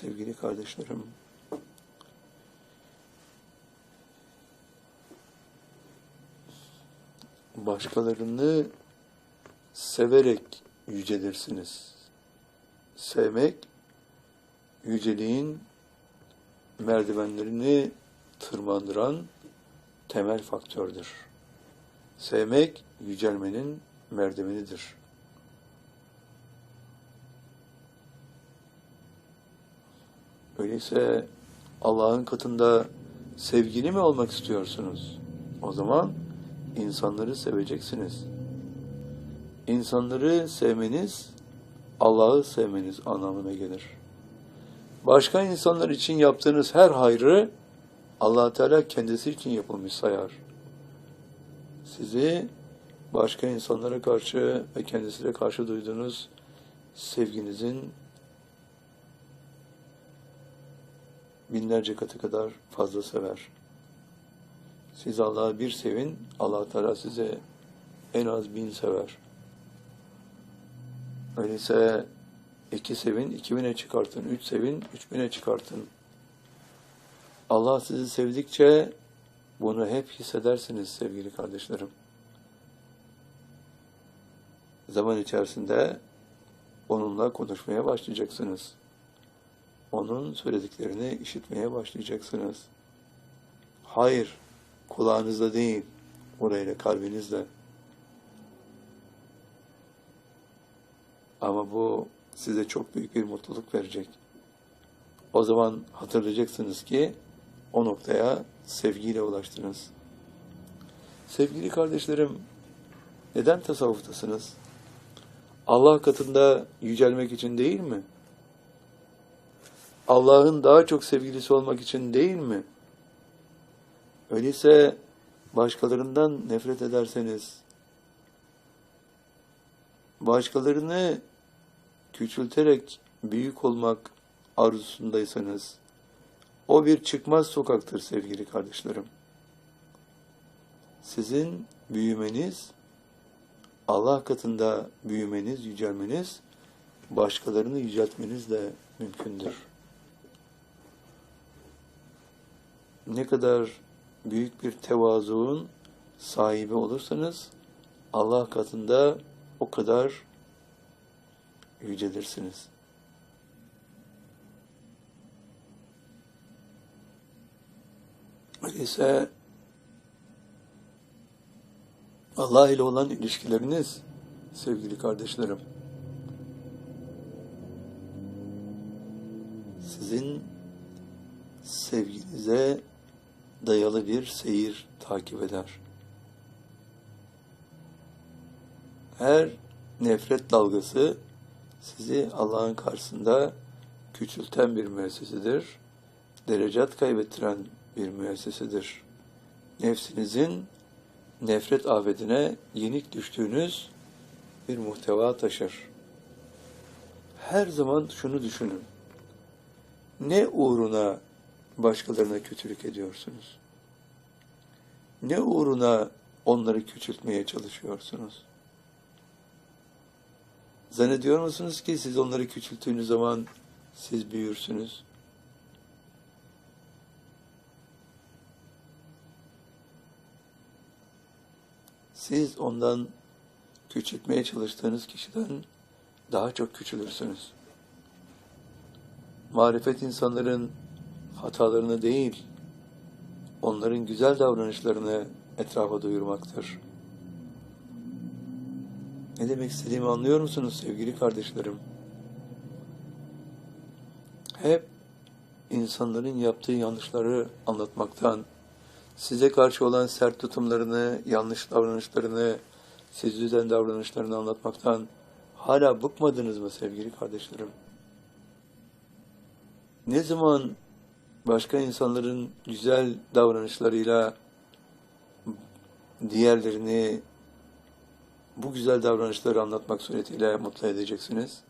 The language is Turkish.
sevgili kardeşlerim. Başkalarını severek yücelirsiniz. Sevmek, yüceliğin merdivenlerini tırmandıran temel faktördür. Sevmek, yücelmenin merdivenidir. Öyleyse Allah'ın katında sevgili mi olmak istiyorsunuz? O zaman insanları seveceksiniz. İnsanları sevmeniz, Allah'ı sevmeniz anlamına gelir. Başka insanlar için yaptığınız her hayrı allah Teala kendisi için yapılmış sayar. Sizi başka insanlara karşı ve kendisine karşı duyduğunuz sevginizin binlerce katı kadar fazla sever. Siz Allah'ı bir sevin, allah Teala size en az bin sever. Öyleyse iki sevin, iki bine çıkartın. Üç sevin, üç bine çıkartın. Allah sizi sevdikçe bunu hep hissedersiniz sevgili kardeşlerim. Zaman içerisinde onunla konuşmaya başlayacaksınız. Onun söylediklerini işitmeye başlayacaksınız. Hayır, kulağınızda değil, orayla kalbinizle. Ama bu size çok büyük bir mutluluk verecek. O zaman hatırlayacaksınız ki o noktaya sevgiyle ulaştınız. Sevgili kardeşlerim, neden tasavvuftasınız? Allah katında yücelmek için değil mi? Allah'ın daha çok sevgilisi olmak için değil mi? Öyleyse başkalarından nefret ederseniz, başkalarını küçülterek büyük olmak arzusundaysanız, o bir çıkmaz sokaktır sevgili kardeşlerim. Sizin büyümeniz, Allah katında büyümeniz, yücelmeniz, başkalarını yüceltmeniz de mümkündür. Ne kadar büyük bir tevazuun sahibi olursanız, Allah katında o kadar yücelirsiniz. Öyleyse Allah ile olan ilişkileriniz sevgili kardeşlerim sizin sevginize dayalı bir seyir takip eder. Her nefret dalgası sizi Allah'ın karşısında küçülten bir müessesedir. Derecat kaybettiren bir müessesedir. Nefsinizin nefret afetine yenik düştüğünüz bir muhteva taşır. Her zaman şunu düşünün. Ne uğruna başkalarına kötülük ediyorsunuz? Ne uğruna onları küçültmeye çalışıyorsunuz? Zannediyor musunuz ki siz onları küçülttüğünüz zaman siz büyürsünüz? Siz ondan küçültmeye çalıştığınız kişiden daha çok küçülürsünüz. Marifet insanların hatalarını değil, onların güzel davranışlarını etrafa duyurmaktır. Ne demek istediğimi anlıyor musunuz sevgili kardeşlerim? Hep insanların yaptığı yanlışları anlatmaktan, size karşı olan sert tutumlarını, yanlış davranışlarını, siz düzen davranışlarını anlatmaktan hala bıkmadınız mı sevgili kardeşlerim? Ne zaman başka insanların güzel davranışlarıyla diğerlerini bu güzel davranışları anlatmak suretiyle mutlu edeceksiniz?